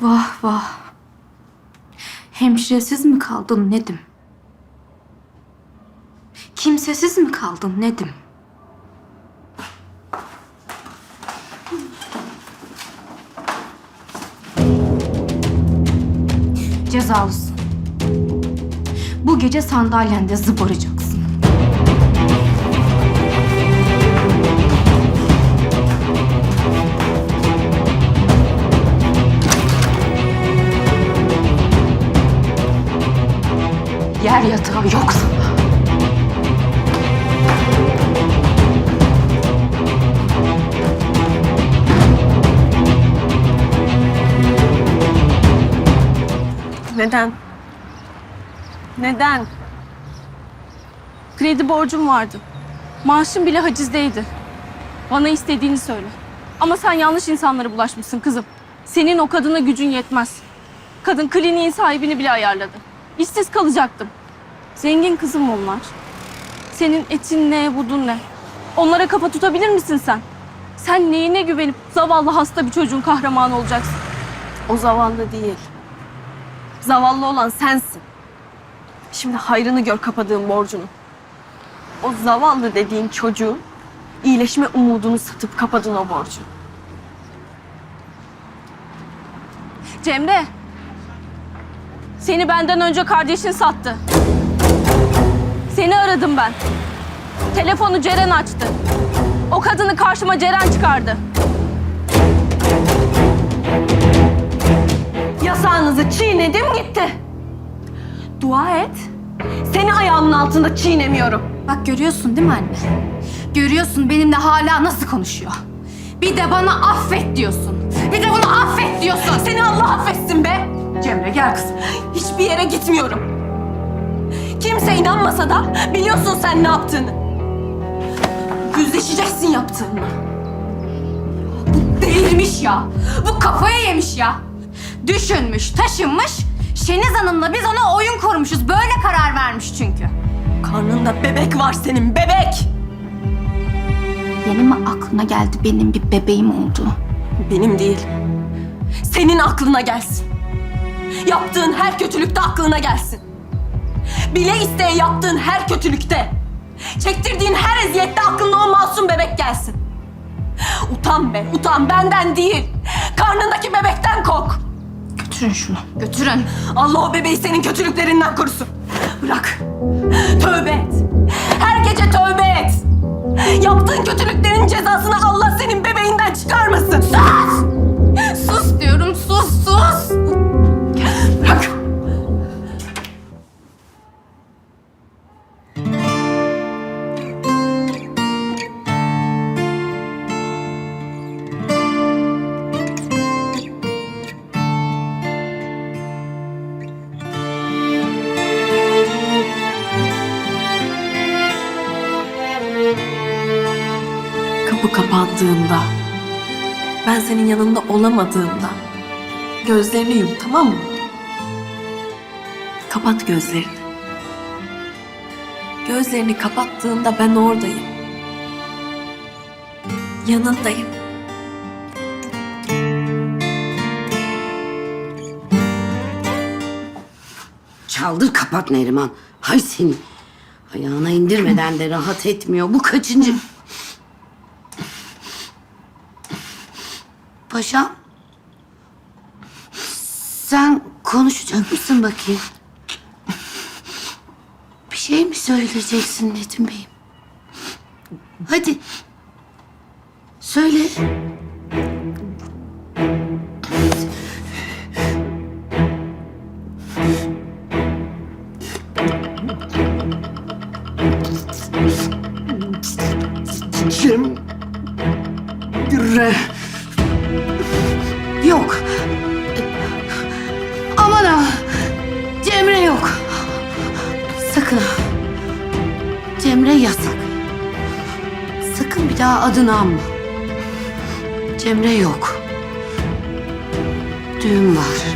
Vah vah. Hemşiresiz mi kaldın Nedim? Kimsesiz mi kaldın Nedim? Cezalısın. Bu gece sandalyende zıbaracaksın. Yer yatağı yok sana. Neden? Neden? Kredi borcum vardı. Maaşım bile hacizdeydi. Bana istediğini söyle. Ama sen yanlış insanlara bulaşmışsın kızım. Senin o kadına gücün yetmez. Kadın kliniğin sahibini bile ayarladı. İşsiz kalacaktım. Zengin kızım onlar. Senin etin ne, budun ne? Onlara kafa tutabilir misin sen? Sen neyine güvenip zavallı hasta bir çocuğun kahramanı olacaksın? O zavallı değil. Zavallı olan sensin. Şimdi hayrını gör kapadığın borcunu. O zavallı dediğin çocuğun iyileşme umudunu satıp kapadın o borcu. Cemre. Seni benden önce kardeşin sattı. Seni aradım ben. Telefonu Ceren açtı. O kadını karşıma Ceren çıkardı. Yasağınızı çiğnedim gitti. Dua et. Seni ayağımın altında çiğnemiyorum. Bak görüyorsun değil mi anne? Görüyorsun benimle hala nasıl konuşuyor. Bir de bana affet diyorsun. Bir de bunu affet diyorsun. Seni Allah affetsin be. Cemre gel kızım. Hiçbir yere gitmiyorum. Kimse inanmasa da biliyorsun sen ne yaptığını. Yüzleşeceksin yaptığınla. Bu delirmiş ya. Bu kafaya yemiş ya. Düşünmüş, taşınmış. Şeniz Hanım'la biz ona oyun kurmuşuz. Böyle karar vermiş çünkü. Karnında bebek var senin bebek. Yeni mi aklına geldi benim bir bebeğim olduğu? Benim değil. Senin aklına gelsin. Yaptığın her kötülükte aklına gelsin. Bile isteye yaptığın her kötülükte, çektirdiğin her eziyette aklına o masum bebek gelsin. Utan be, utan benden değil. Karnındaki bebekten kork. Götürün şunu. Götürün. Allah o bebeği senin kötülüklerinden korusun. Bırak. Tövbe et. Her gece tövbe et. Yaptığın kötülüklerin cezasını Allah senin bebeğinden çıkarmasın. Sus! Sus diyorum, sus, sus. Kapı kapandığında, ben senin yanında olamadığımda gözlerini yum tamam mı? Kapat gözlerini. Gözlerini kapattığında ben oradayım. Yanındayım. Çaldır kapat Neriman. Hay seni. Ayağına indirmeden de rahat etmiyor. Bu kaçıncı? Paşam. Sen konuşacak mısın bakayım? Bir şey mi söyleyeceksin Nedim Bey'im? Hadi. Söyle. Cem... Re... adını anma. Cemre yok. Düğün var.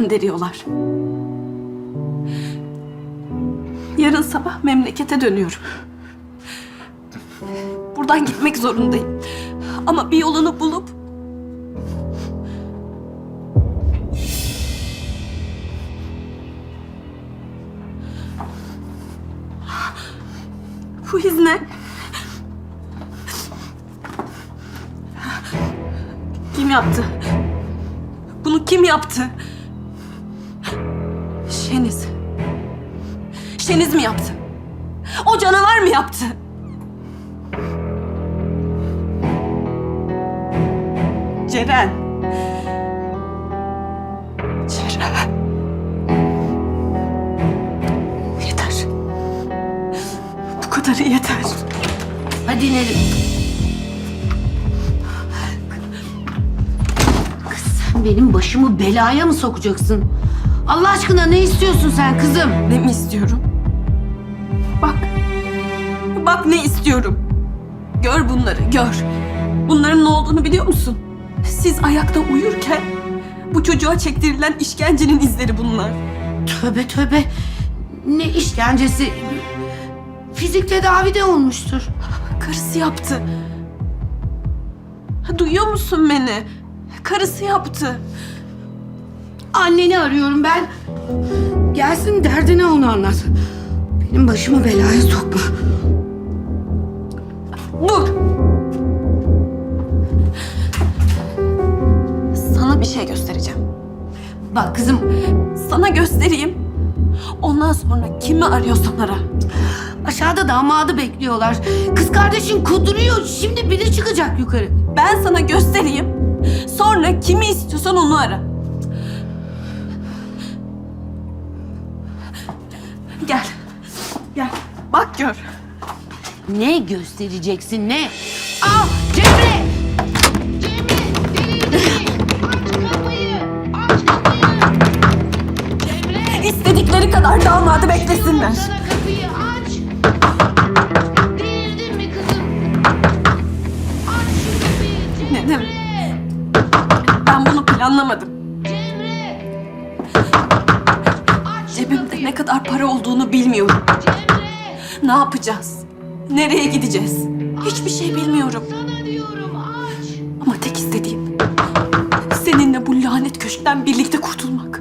Gönderiyorlar. Yarın sabah memlekete dönüyorum. Buradan gitmek zorundayım. Ama bir yolunu bulup Bu iz ne? Kim yaptı? Bunu kim yaptı? Şeniz mi yaptı? O canavar mı yaptı? Ceren. Ceren. Yeter. Bu kadarı yeter. Hadi Neriman. Kız sen benim başımı belaya mı sokacaksın? Allah aşkına ne istiyorsun sen kızım? Ne mi istiyorum? Bak. Bak ne istiyorum. Gör bunları, gör. Bunların ne olduğunu biliyor musun? Siz ayakta uyurken bu çocuğa çektirilen işkencenin izleri bunlar. Tövbe tövbe. Ne işkencesi. Fizik tedavi de olmuştur. Karısı yaptı. Duyuyor musun beni? Karısı yaptı. Anneni arıyorum ben. Gelsin derdine onu anlat. Benim başımı belaya sokma. Dur. Sana bir şey göstereceğim. Bak kızım Sana göstereyim. Ondan sonra kimi arıyorsan ara. aşağıda damadı bekliyorlar. Kız kardeşin kuduruyor. Şimdi biri çıkacak yukarı. Ben sana göstereyim. Sonra kimi istiyorsan onu ara. Gel. Bak gör. Ne göstereceksin ne? Aa Cemre! İstedikleri kadar damadı beklesinler. Sana kapıyı aç. Delirdin mi kızım? Aç şu kapıyı Cemre. Nedim. Ben bunu planlamadım. Cemre. Aç şu Cebimde kapıyı. ne kadar para olduğunu bilmiyorum. Cemre. Ne yapacağız? Nereye gideceğiz? Hiçbir şey bilmiyorum. Sana diyorum aç. Ama tek istediğim seninle bu lanet köşkten birlikte kurtulmak.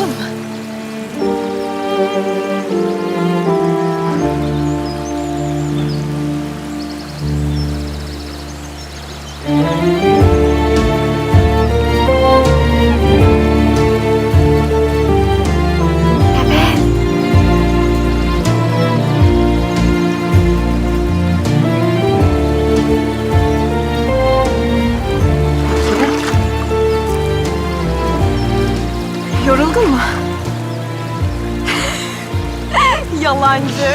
Egzersiz yapalım mı? Yoruldun mu? Yalancı.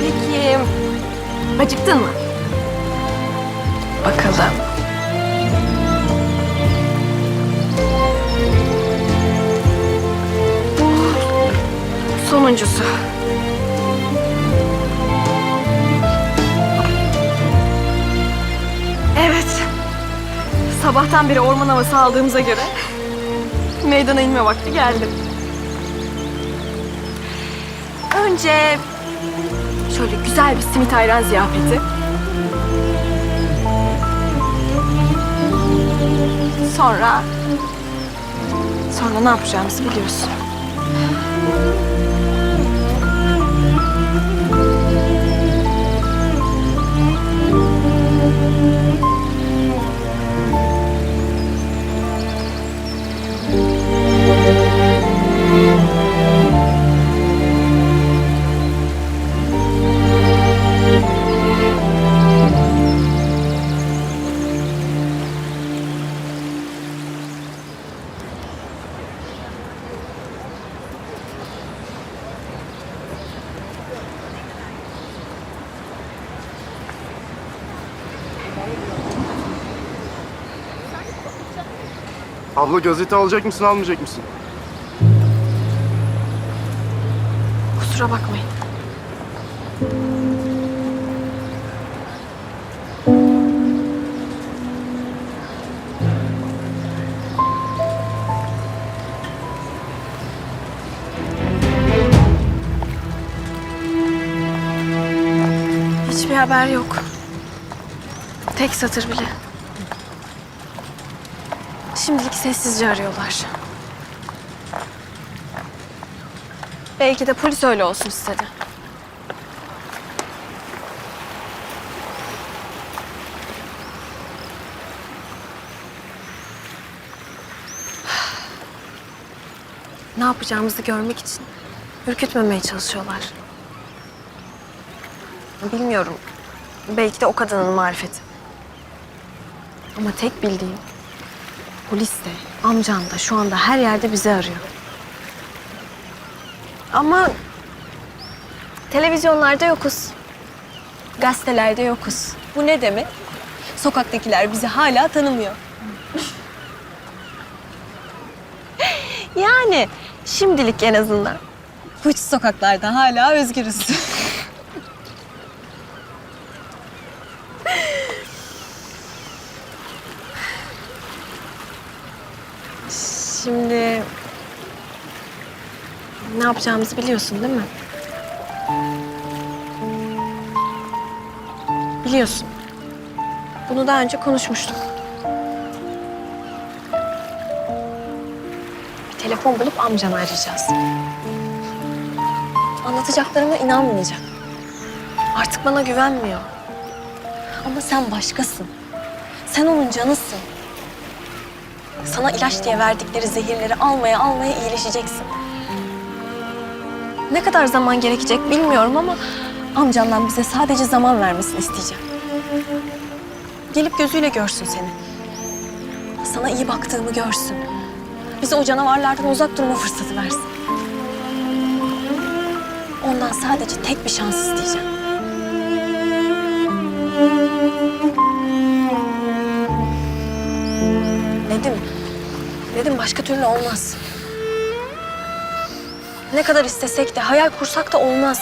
Peki, acıktın mı? Bakalım. Sonuncusu. Sabahtan beri orman havası aldığımıza göre meydana inme vakti geldi. Önce şöyle güzel bir simit ayran ziyafeti. Sonra sonra ne yapacağımızı biliyorsun. Abla gazete alacak mısın almayacak mısın? Kusura bakmayın. Hiçbir haber yok. Tek satır bile. Şimdilik sessizce arıyorlar. Belki de polis öyle olsun istedi. Ne yapacağımızı görmek için ürkütmemeye çalışıyorlar. Bilmiyorum. Belki de o kadının marifeti. Ama tek bildiğim polis de, amcan da şu anda her yerde bizi arıyor. Ama televizyonlarda yokuz. Gazetelerde yokuz. Bu ne demek? Sokaktakiler bizi hala tanımıyor. yani şimdilik en azından. Bu sokaklarda hala özgürüz. Şimdi ne yapacağımızı biliyorsun değil mi? Biliyorsun. Bunu daha önce konuşmuştuk. Bir telefon bulup amcanı arayacağız. Anlatacaklarıma inanmayacak. Artık bana güvenmiyor. Ama sen başkasın. Sen onun canısın. Sana ilaç diye verdikleri zehirleri almaya almaya iyileşeceksin. Ne kadar zaman gerekecek bilmiyorum ama amcandan bize sadece zaman vermesini isteyeceğim. Gelip gözüyle görsün seni. Sana iyi baktığımı görsün. Bize o canavarlardan uzak durma fırsatı versin. Ondan sadece tek bir şans isteyeceğim. Nedim, Nedim başka türlü olmaz. Ne kadar istesek de, hayal kursak da olmaz.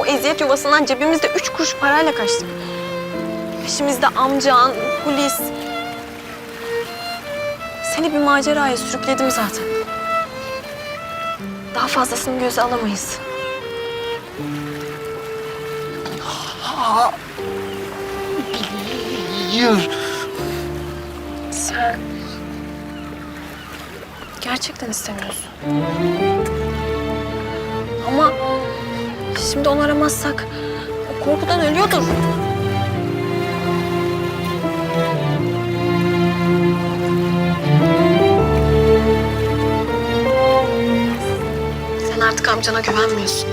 O eziyet yuvasından cebimizde üç kuruş parayla kaçtık. Peşimizde amcan, polis. Seni bir maceraya sürükledim zaten. Daha fazlasını göze alamayız. Hayır. Sen gerçekten istemiyorsun. Ama şimdi onu aramazsak o korkudan ölüyordur. Sen artık amcana güvenmiyorsun.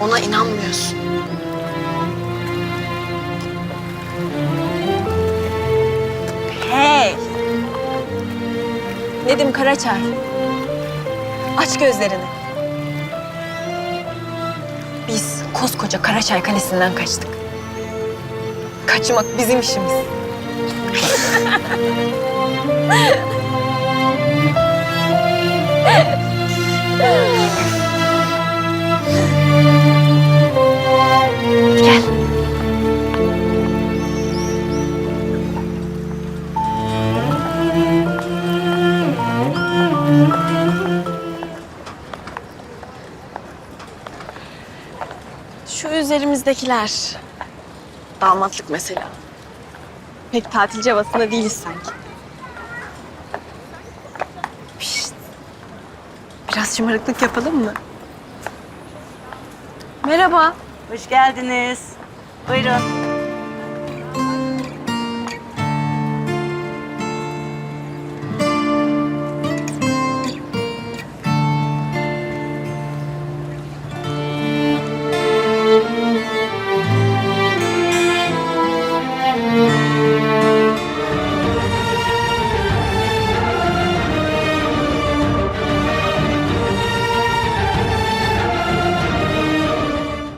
Ona inanmıyorsun. Nedim Karaçay. Aç gözlerini. Biz koskoca Karaçay Kalesi'nden kaçtık. Kaçmak bizim işimiz. Gel. Üzerimizdekiler. Damatlık mesela. Pek tatilci havasında değiliz sanki. Pişt. Biraz şımarıklık yapalım mı? Merhaba. Hoş geldiniz. Buyurun.